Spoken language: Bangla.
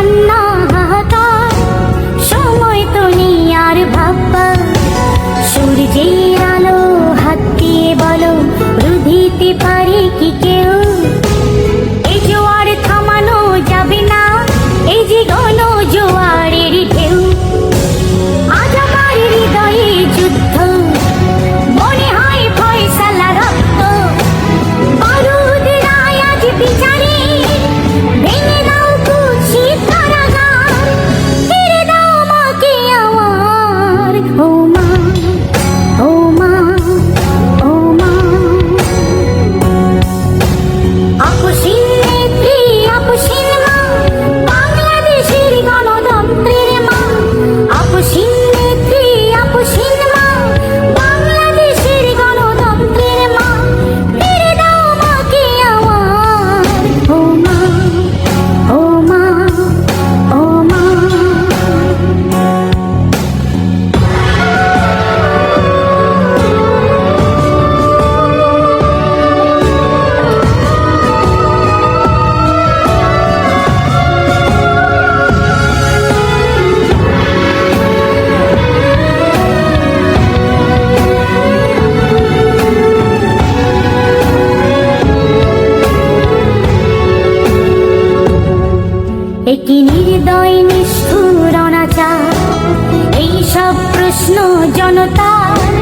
烦恼。হৃদয় নিষ্ঠুর অনাচার এইসব প্রশ্ন জনতার